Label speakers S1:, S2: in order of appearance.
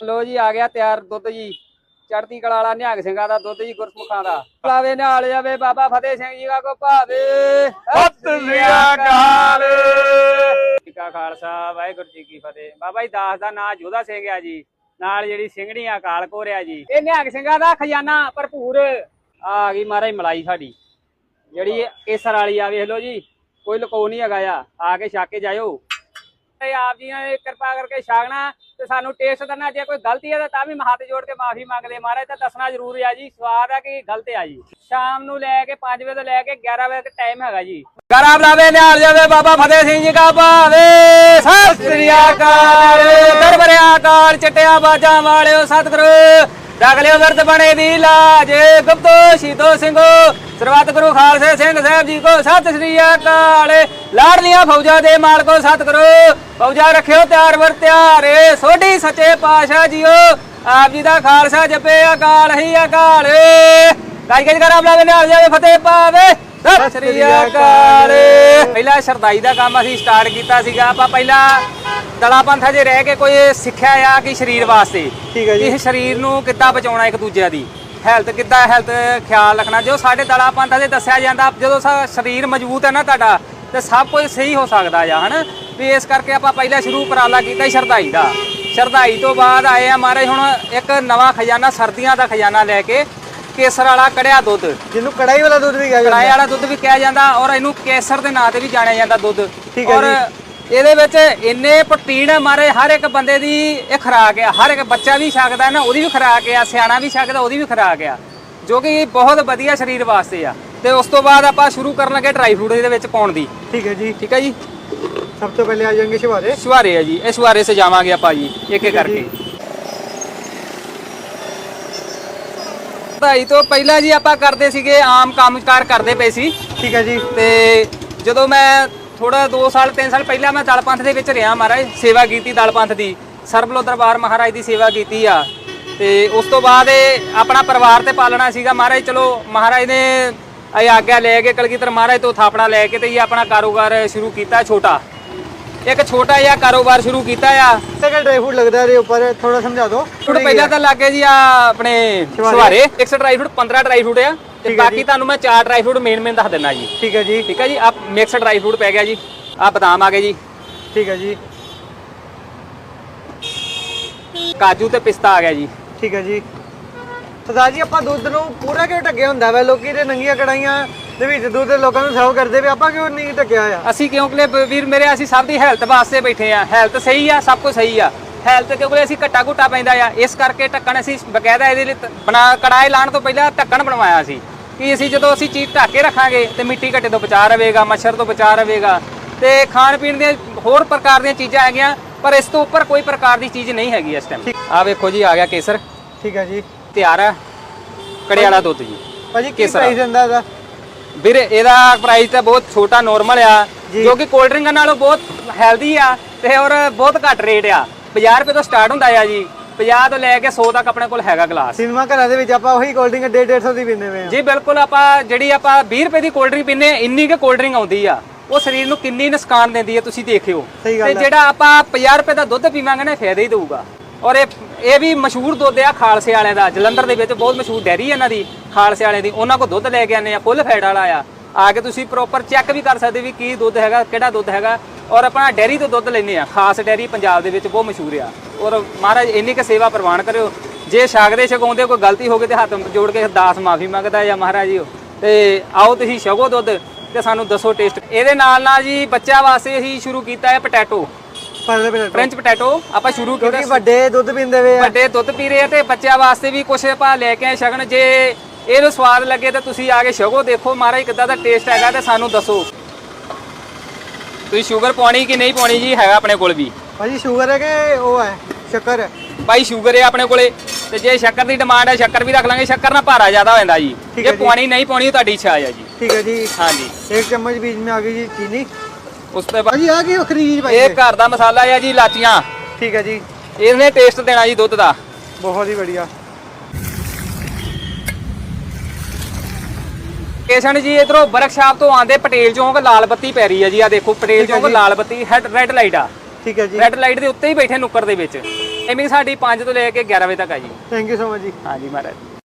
S1: ਲੋ ਜੀ ਆ ਗਿਆ ਤਿਆਰ ਦੁੱਧ ਜੀ। ਚੜ੍ਹਦੀ ਕਲਾ ਵਾਲਾ ਨਿਹੰਗ ਸਿੰਘਾਂ ਦਾ ਦੁੱਧ ਜੀ ਗੁਰਸਮੁਖਾਂ ਦਾ। ਲਾਵੇ ਨਾਲ ਜਾਵੇ ਬਾਬਾ ਫਤਿਹ ਸਿੰਘ ਜੀ ਦਾ ਕੋ ਭਾਵੇ।
S2: ਸਤਿ ਸ੍ਰੀ ਅਕਾਲ।
S1: ਕਾ ਖਾਲਸਾ ਵਾਹਿਗੁਰੂ ਜੀ ਕੀ ਫਤਿਹ। ਬਾਬਾ ਜੀ ਦਾਸ ਦਾ ਨਾਂ ਜੋਧਾ ਸਿੰਘ ਆ ਜੀ। ਨਾਲ ਜਿਹੜੀ ਸਿੰਘਣੀ ਅਕਾਲ ਕੋਰਿਆ ਜੀ। ਇਹ ਨਿਹੰਗ ਸਿੰਘਾਂ ਦਾ ਖਜ਼ਾਨਾ ਭਰਪੂਰ। ਆ ਗਈ ਮਹਾਰਾਜ ਮਲਾਈ ਸਾਡੀ। ਜਿਹੜੀ ਕੇਸਰ ਵਾਲੀ ਆ ਵੇਖ ਲਓ ਜੀ। ਕੋਈ ਲਕੋ ਨਹੀਂ ਹੈਗਾ ਆ। ਆ ਕੇ ਛੱਕ ਕੇ ਜਾਇਓ। ਤੇ ਆਪ ਜੀ ਨੇ ਕਿਰਪਾ ਕਰਕੇ ਛਾਗਣਾ ਤੇ ਸਾਨੂੰ ਟੇਸਟ ਕਰਨਾ ਜੇ ਕੋਈ ਗਲਤੀ ਹੈ ਤਾਂ ਵੀ ਹੱਥ ਜੋੜ ਕੇ ਮਾਫੀ ਮੰਗਦੇ। ਮਹਾਰਾਜ ਤਾਂ ਦੱਸਣਾ ਜ਼ਰੂਰ ਆ ਜੀ, ਸਵਾਦ ਆ ਕਿ ਗਲਤ ਆ ਜੀ। ਸ਼ਾਮ ਨੂੰ ਲੈ ਕੇ 5 ਵਜੇ ਤੋਂ ਲੈ ਕੇ 11 ਵਜੇ ਤੱਕ ਟਾਈਮ ਹੈਗਾ ਜੀ। ਕਰਾ ਬਲਾਵੇ, ਨਿਹਾਲ ਜਾਵੇ, ਬਾਬਾ ਫਤਿਹ ਸਿੰਘ ਜੀ ਕਾ ਭਾਵੇ। ਸਤਿ ਸ੍ਰੀ ਅਕਾਲ ਦਰਬਰਿਆ ਕਾਲ ਚਟਿਆ ਬਾਜਾਂ ਵਾਲਿਓ, ਸਤਿਗੁਰੂ। ਰੱਖ ਵਰਤ ਬਣੇ ਦੀ ਲਾਜ, ਗੁਪਤੋ ਸ਼ੀਤੋ ਸਿੰਘੋ। ਸਰਬੱਤ ਗੁਰੂ ਖਾਲਸੇ ਸਿੰਘ ਸਾਹਿਬ ਜੀ ਕੋ, ਸਤਿ ਸ੍ਰੀ ਅਕਾਲ। ਲਾੜਲੀਆਂ ਫੌਜਾਂ ਦੇ ਮਾਲਕੋ, ਸਤਿਗੁਰੂ। ਫੌਜਾਂ ਰੱਖਿਓ ਤਿਆਰ ਵਰ ਤਿਆਰੇ। ਸੋਢੀ ਸੱਚੇ ਪਾਤਸ਼ਾਹ ਜੀਓ ਆਪ ਜੀ ਦਾ ਖਾਲਸਾ ਜਪੇ ਅਕਾਲ ਹੀ ਅਕਾਲ। ਗਾਈ ਗਾਈ ਕਰਾਂ ਬਲਾਵੇ ਨਾਲ ਜਾਵੇ ਫਤਿਹ ਪਾਵੇ ਸਤਿ ਸ੍ਰੀ ਅਕਾਲ। ਪਹਿਲਾ ਸ਼ਰਦਾਈ ਦਾ ਕੰਮ ਅਸੀਂ ਸਟਾਰਟ ਕੀਤਾ ਸੀਗਾ। ਆਪਾਂ ਪਹਿਲਾਂ ਦਲਾ ਪੰਥਾਂ 'ਚ ਰਹਿ ਕੇ ਕੋਈ ਸਿੱਖਿਆ ਆ ਕਿ ਸਰੀਰ ਵਾਸਤੇ?
S2: ਠੀਕ ਹੈ ਜੀ।
S1: ਇਹ ਸਰੀਰ ਨੂੰ ਕਿੱਦਾਂ ਬਚਾਉਣਾ ਇੱਕ ਦੂਜੇ ਦੀ? ਹੈਲਥ ਕਿੱਦਾਂ ਹੈਲਥ ਖਿਆਲ ਰੱਖਣਾ? ਜੋ ਸਾਡੇ ਦਲਾ ਪੰਥਾਂ ਦੇ ਦੱਸਿਆ ਜਾਂਦਾ ਜਦੋਂ ਸਰੀਰ ਮਜ਼ਬੂਤ ਹੈ ਨਾ ਤੁਹਾਡਾ ਤੇ ਸਭ ਕੁਝ ਸਹੀ ਹੋ ਸਕਦਾ ਆ ਹਨਾ? ਵੀ ਇਸ ਕਰਕੇ ਆਪਾਂ ਪਹਿਲਾਂ ਸ਼ੁਰੂ ਉਪਰਾਲਾ ਕੀਤਾ ਸੀ ਸ਼ਰਧਾਈ ਦਾ। ਸ਼ਰਧਾਈ ਤੋਂ ਬਾਅਦ ਆਏ ਆ ਮਹਾਰਾਜ ਹੁਣ ਇੱਕ ਨਵਾਂ ਖਜ਼ਾਨਾ ਸਰਦੀਆਂ ਦਾ ਖਜ਼ਾਨਾ ਲੈ ਕੇ ਕੇਸਰ ਵਾਲਾ ਕੜਿਆ ਦੁੱਧ।
S2: ਜਿਹਨੂੰ ਕੜਾਈ ਵਾਲਾ ਦੁੱਧ ਵੀ ਕਿਹਾ
S1: ਕੜਾਈ
S2: ਜਾਂਦਾ
S1: ਵਾਲਾ ਦੁੱਧ ਵੀ ਕਿਹਾ ਜਾਂਦਾ ਔਰ ਇਹਨੂੰ ਕੇਸਰ ਦੇ ਨਾਂ ਤੇ ਵੀ ਜਾਣਿਆ ਜਾਂਦਾ ਦੁੱਧ।
S2: ਠੀਕ ਹੈ
S1: ਔਰ। ਇਹਦੇ ਵਿੱਚ ਇੰਨੇ ਪ੍ਰੋਟੀਨ ਆ ਮਾਰੇ ਹਰ ਇੱਕ ਬੰਦੇ ਦੀ ਇਹ ਖੁਰਾਕ ਆ ਹਰ ਇੱਕ ਬੱਚਾ ਵੀ ਛਕਦਾ ਨਾ ਉਹਦੀ ਵੀ ਖੁਰਾਕ ਆ ਸਿਆਣਾ ਵੀ ਛਕਦਾ ਉਹਦੀ ਵੀ ਖੁਰਾਕ ਆ ਜੋ ਕਿ ਬਹੁਤ ਵਧੀਆ ਸਰੀਰ ਵਾਸਤੇ ਆ। ਤੇ ਉਸ ਤੋਂ ਬਾਅਦ ਆਪਾਂ ਸ਼ੁਰੂ ਕਰਨ ਲੱਗੇ ਡਰਾਈ ਫਰੂਟ ਇਹਦੇ ਵਿੱਚ ਪਾਉਣ ਦੀ।
S2: ਠੀਕ ਹੈ ਜੀ।
S1: ਠੀਕ ਹੈ ਜੀ?
S2: ਸਭ ਤੋਂ ਪਹਿਲੇ ਆ ਜਾਣਗੇ ਸ਼ਿਵਾਰੇ
S1: ਸ਼ੁਹਾਰੇ ਆ ਜੀ। ਇਹ ਸ਼ੁਹਾਰੇ ਸਜਾਵਾਂਗੇ ਆਪਾਂ ਜੀ ਇੱਕ ਇੱਕ ਕਰਕੇ। ਭਾਈ ਤੋਂ ਪਹਿਲਾਂ ਜੀ ਆਪਾਂ ਕਰਦੇ ਸੀਗੇ ਆਮ ਕੰਮਕਾਰ ਕਰਦੇ ਪਏ ਸੀ।
S2: ਠੀਕ ਹੈ ਜੀ।
S1: ਤੇ ਜਦੋਂ ਮੈਂ ਥੋੜਾ 2 ਸਾਲ 3 ਸਾਲ ਪਹਿਲਾਂ ਮੈਂ ਦਲ ਪੰਥ ਦੇ ਵਿੱਚ ਰਿਹਾ ਮਹਾਰਾਜ ਸੇਵਾ ਕੀਤੀ ਦਲ ਪੰਥ ਦੀ। ਸਰਬਲੋ ਦਰਬਾਰ ਮਹਾਰਾਜ ਦੀ ਸੇਵਾ ਕੀਤੀ ਆ। ਤੇ ਉਸ ਤੋਂ ਬਾਅਦ ਇਹ ਆਪਣਾ ਪਰਿਵਾਰ ਤੇ ਪਾਲਣਾ ਸੀਗਾ ਮਹਾਰਾਜ ਚਲੋ ਮਹਾਰਾਜ ਨੇ ਇਹ ਆਗਿਆ ਲੈ ਕੇ ਕਲਗੀਧਰ ਮਹਾਰਾਜ ਤੋਂ ਥਾਪਣਾ ਲੈ ਕੇ ਤੇ ਇਹ ਆਪਣਾ ਕਾਰੋਬਾਰ ਸ਼ੁਰੂ ਕੀਤਾ ਛੋਟਾ। ਇੱਕ ਛੋਟਾ ਜਿਹਾ ਕਾਰੋਬਾਰ ਸ਼ੁਰੂ ਕੀਤਾ ਆ।
S2: ਸੈਕੰਡ ਡਰਾਈ ਫੂਡ ਲੱਗਦਾ ਇਹਦੇ ਉੱਪਰ? ਥੋੜਾ ਸਮਝਾ ਦਿਓ।
S1: ਹੁਣ ਪਹਿਲਾਂ ਤਾਂ ਲੱਗੇ ਜੀ ਆ ਆਪਣੇ।
S2: ਸੁਹਾਰੇ
S1: 100 ਡਰਾਈ ਫਰੂਟ 15 ਡਰਾਈ ਫਰੂਟ ਆ। ਤੇ ਬਾਕੀ। ਤੁਹਾਨੂੰ ਮੈਂ ਚਾਰ ਡਰਾਈ ਫਰੂਟ ਮੇਨ ਮੇਨ ਦੱਸ ਦਿੰਦਾ ਜੀ।
S2: ਠੀਕ ਹੈ ਜੀ।
S1: ਠੀਕ ਹੈ ਜੀ ਆ ਮਿਕਸ ਡਰਾਈ ਫਰੂਟ ਪੈ ਗਿਆ ਜੀ। ਆ ਬਦਾਮ ਆ ਗਏ ਜੀ।
S2: ਠੀਕ ਹੈ ਜੀ।
S1: ਕਾਜੂ ਤੇ ਪਿਸਤਾ ਆ ਗਿਆ ਜੀ।
S2: ਠੀਕ ਹੈ ਜੀ। ਸਰਦਾਰ ਜੀ ਆਪਾਂ ਦੁੱਧ ਨੂੰ ਪੂਰਾ ਕਿਉਂ ਢੱਕਿਆ ਹੁੰਦਾ ਵਾ? ਲੋਕੀ ਤੇ ਨੰਗੀਆਂ ਕੜਾਈਆਂ ਦੇ ਵਿੱਚ ਦੁੱਧ ਲੋਕਾਂ ਨੂੰ ਸਰਵ ਕਰਦੇ ਵੇ ਆਪਾਂ ਕਿਉਂ ਨਹੀਂ ਢੱਕਿਆ ਆ?
S1: ਅਸੀਂ ਕਿਉਂਕਿ ਵੀਰ ਮੇਰੇ ਅਸੀਂ ਸਭ ਦੀ ਹੈਲਥ ਵਾਸਤੇ ਬੈਠੇ ਆ। ਹੈਲਥ ਸਹੀ ਆ ਸਭ ਕੁਝ ਸਹੀ ਆ। ਹੈਲਥ ਕਿਉਂਕਿ ਅਸੀਂ ਘੱਟਾ ਘੁੱਟਾ ਪੈਂਦਾ ਆ। ਇਸ ਕਰਕੇ ਢੱਕਣ ਅਸੀਂ ਬਕਾਇਦਾ ਇਹਦੇ ਲਈ ਬਣਾ ਕੜਾਏ ਲਾਣ ਤੋਂ ਪਹਿਲਾਂ ਢੱਕਣ ਬਣਵਾਇਆ ਸੀ। ਕਿ ਅਸੀਂ ਜਦੋਂ ਅਸੀਂ ਚੀਜ਼ ਢੱਕ ਕੇ ਰੱਖਾਂਗੇ ਤੇ ਮਿੱਟੀ ਘੱਟੇ ਤੋਂ ਬਚਾ ਰਵੇਗਾ ਮੱਛਰ ਤੋਂ ਬਚਾ ਰਵੇਗਾ ਤੇ ਖਾਣ ਪੀਣ ਦੀਆਂ ਹੋਰ ਪ੍ਰਕਾਰ ਦੀਆਂ ਚੀਜ਼ਾਂ ਹੈਗੀਆਂ ਪਰ ਇਸ ਤੋਂ ਉੱਪਰ ਕੋਈ ਪ੍ਰਕਾਰ ਦੀ ਚੀਜ਼ ਨਹੀਂ ਹੈਗੀ ਇਸ ਟਾਈਮ ਆ ਵੇਖੋ ਜੀ ਆ ਗਿਆ ਕੇਸਰ।
S2: ਠੀਕ ਹੈ ਜੀ।
S1: ਤਿਆਰ ਆ ਕੜੇ ਵਾਲਾ ਦੁੱਧ ਜੀ।
S2: ਭਾਜੀ ਕੀ। ਪ੍ਰਾਈਸ ਦਿੰਦਾ ਇਹਦਾ?
S1: ਵੀਰ ਇਹਦਾ ਪ੍ਰਾਈਸ ਤਾਂ ਬਹੁਤ ਛੋਟਾ ਨਾਰਮਲ ਆ।
S2: ਜੀ।
S1: ਜੋ ਕਿ ਕੋਲਡ ਡਰਿੰਕਾਂ ਨਾਲੋਂ ਬਹੁਤ ਹੈਲਦੀ ਆ ਤੇ ਔਰ ਬਹੁਤ ਘੱਟ ਰੇਟ ਆ। 50 ਰੁਪਏ ਤੋਂ ਸਟਾਰਟ ਹੁੰਦਾ ਆ ਜੀ। 50 ਤੋਂ ਲੈ ਕੇ 100 ਤੱਕ ਆਪਣੇ ਕੋਲ ਹੈਗਾ ਗਲਾਸ
S2: ਸਿਨੇਮਾ ਘਰਾਂ ਦੇ ਵਿੱਚ ਆਪਾਂ ਉਹੀ ਕੋਲਡ ਡਰਿੰਕ 1.5 150 ਦੀ ਪੀਂਦੇ ਆ
S1: ਜੀ ਬਿਲਕੁਲ ਆਪਾਂ ਜਿਹੜੀ ਆਪਾਂ 20 ਰੁਪਏ ਦੀ ਕੋਲਡ ਡਰਿੰਕ ਪੀਨੇ ਇੰਨੀ ਕੁ ਕੋਲਡ ਡਰਿੰਕ ਆਉਂਦੀ ਆ। ਉਹ ਸਰੀਰ ਨੂੰ ਕਿੰਨੀ ਨੁਕਸਾਨ ਦਿੰਦੀ ਹੈ ਤੁਸੀਂ ਦੇਖਿਓ।
S2: ਸਹੀ ਗੱਲ
S1: ਤੇ
S2: ਆ।
S1: ਜਿਹੜਾ ਆਪਾਂ 50 ਰੁਪਏ ਦਾ ਦੁੱਧ ਪੀਵਾਂਗੇ ਨਾ ਫਾਇਦਾ ਹੀ ਦੇਊਗਾ। ਔਰ ਇਹ ਇਹ ਵੀ ਮਸ਼ਹੂਰ ਦੁੱਧ ਆ ਖਾਲਸੇ ਵਾਲਿਆਂ ਦਾ। ਜਲੰਧਰ ਦੇ ਵਿੱਚ ਬਹੁਤ ਮਸ਼ਹੂਰ ਡੈਰੀ ਇਹਨਾਂ ਦੀ, ਖਾਲਸੇ ਵਾਲਿਆਂ ਦੀ। ਉਹਨਾਂ ਕੋਲ ਦੁੱਧ ਲੈ ਕੇ ਆਨੇ ਆ, ਫੁੱਲ ਫੈਟ ਵਾਲਾ ਆ। ਆ ਕੇ ਤੁਸੀਂ ਪ੍ਰੋਪਰ ਚੈੱਕ ਵੀ ਕਰ ਸਕਦੇ ਵੀ ਕੀ ਦੁੱਧ ਹੈਗਾ, ਕਿਹੜਾ ਦੁੱਧ ਹੈਗਾ। ਔਰ ਆਪਣਾ ਡੈਰੀ ਤੋਂ ਦੁੱਧ ਲੈਨੇ ਆ। ਖਾਸ ਡੈਰੀ ਪੰਜਾਬ ਦੇ ਵਿੱਚ ਬਹੁਤ ਮਸ਼ਹੂਰ ਆ। ਔਰ ਮਹਾਰਾਜ ਇੰਨੀ ਕੁ ਸੇਵਾ ਪ੍ਰਵਾਨ ਕਰਿਓ। ਜੇ ਛਕਦੇ ਛਕਾਉਂਦੇ ਕੋਈ ਗਲਤੀ ਹੋ ਗਈ ਤੇ ਹੱਥ ਜੋੜ ਕੇ ਦਾਸ ਮਾਫੀ ਮੰਗਦਾ ਜਾਂ ਮਹਾਰਾਜ ਜੀ, ਤੇ ਆਓ ਤੁਸੀਂ ਛਕੋ ਦੁੱਧ ਤੇ ਸਾਨੂੰ ਦੱਸੋ ਟੇਸਟ ਇਹਦੇ ਨਾਲ ਨਾਲ ਜੀ ਬੱਚਿਆਂ ਵਾਸਤੇ ਅਸੀਂ ਸ਼ੁਰੂ ਕੀਤਾ ਹੈ ਪੋਟੈਟੋ
S2: ਪਰ ਪਰ
S1: ਫ੍ਰੈਂਚ ਪੋਟੈਟੋ ਆਪਾਂ ਸ਼ੁਰੂ ਕੀਤਾ
S2: ਕਿਉਂਕਿ ਵੱਡੇ ਦੁੱਧ ਪੀਂਦੇ ਵੇ ਆ
S1: ਵੱਡੇ ਦੁੱਧ ਪੀ ਰਹੇ ਆ ਤੇ ਬੱਚਿਆਂ ਵਾਸਤੇ ਵੀ ਕੁਛ ਆਪਾਂ ਲੈ ਕੇ ਆਏ ਸ਼ਗਨ ਜੇ ਇਹਨੂੰ ਸਵਾਦ ਲੱਗੇ ਤਾਂ ਤੁਸੀਂ ਆ ਕੇ ਛਕੋ ਦੇਖੋ ਮਹਾਰਾਜ ਕਿੱਦਾਂ ਦਾ ਟੇਸਟ ਹੈਗਾ ਤੇ ਸਾਨੂੰ ਦੱਸੋ ਤੁਸੀਂ ਸ਼ੂਗਰ ਪਾਉਣੀ ਕਿ ਨਹੀਂ ਪਾਉਣੀ ਜੀ ਹੈਗਾ ਆਪਣੇ ਕੋਲ ਵੀ
S2: ਭਾਜੀ ਸ਼ੂਗਰ ਹੈ ਕਿ ਉਹ ਹੈ ਸ਼ੱਕਰ ਹੈ
S1: ਭਾਈ ਸ਼ੂਗਰ ਹੈ ਆਪਣੇ ਕੋਲੇ ਤੇ ਜੇ ਸ਼ੱਕਰ ਦੀ ਡਿਮਾਂਡ ਹੈ ਸ਼ੱਕਰ ਵੀ ਰੱਖ ਲਾਂਗੇ ਸ਼ੱਕਰ ਨਾਲ ਭਾਰਾ ਜ਼ਿਆਦਾ ਹੋ ਜਾਂਦਾ ਜੀ
S2: ਠੀਕ
S1: ਜੇ
S2: ਹੈ ਜੀ।
S1: ਪਾਉਣੀ ਨਹੀਂ ਪਾਉਣੀ ਤੁਹਾਡੀ ਇੱਛਾ ਹੈ ਜੀ
S2: ਠੀਕ ਹੈ ਜੀ
S1: ਹਾਂਜੀ
S2: ਇੱਕ ਚਮਚ बीच में आ गई जी चीनी
S1: ਉਸ ਤੋਂ ਬਾਅਦ
S2: ਭਾਜੀ ਆ ਕੀ ਵੱਖਰੀ ਚੀਜ਼ ਪਾਈ
S1: ਇਹ
S2: ਹੈ?
S1: ਘਰ ਦਾ ਮਸਾਲਾ ਹੈ ਜੀ ਲਾਚੀਆਂ।
S2: ਠੀਕ ਹੈ ਜੀ।
S1: ਇਹਨੇ ਟੇਸਟ ਦੇਣਾ ਜੀ ਦੁੱਧ ਦਾ।
S2: ਬਹੁਤ ਹੀ ਵਧੀਆ।
S1: ਕੇਸ਼ਨ ਜੀ ਇਧਰੋਂ ਵਰਕਸ਼ਾਪ ਤੋਂ ਆਂਦੇ ਪਟੇਲ ਚੌਂਕ ਲਾਲ ਬੱਤੀ ਪੈ ਰਹੀ ਹੈ ਜੀ ਆ ਦੇਖੋ ਪਟੇਲ
S2: ਠੀਕ ਹੈ
S1: ਚੌਂਕ
S2: ਜੀ।
S1: ਲਾਲ ਬੱਤੀ ਹੈਡ ਰੈੱਡ ਲਾਈਟ ਆ।
S2: ਠੀਕ ਹੈ ਜੀ।
S1: ਰੈੱਡ ਲਾਈਟ ਦੇ ਉੱਤੇ ਹੀ ਬੈਠੇ ਨੁੱਕਰ ਦੇ ਵਿੱਚ। ਟਾਈਮਿੰਗ ਸਾਡੀ 5 ਤੋਂ ਲੈ ਕੇ 11 ਵਜੇ ਤੱਕ ਆ ਜੀ।
S2: ਥੈਂਕ ਯੂ ਸੋ ਮਚ ਜੀ।
S1: ਹਾਂਜੀ ਮਹਾਰਾਜ।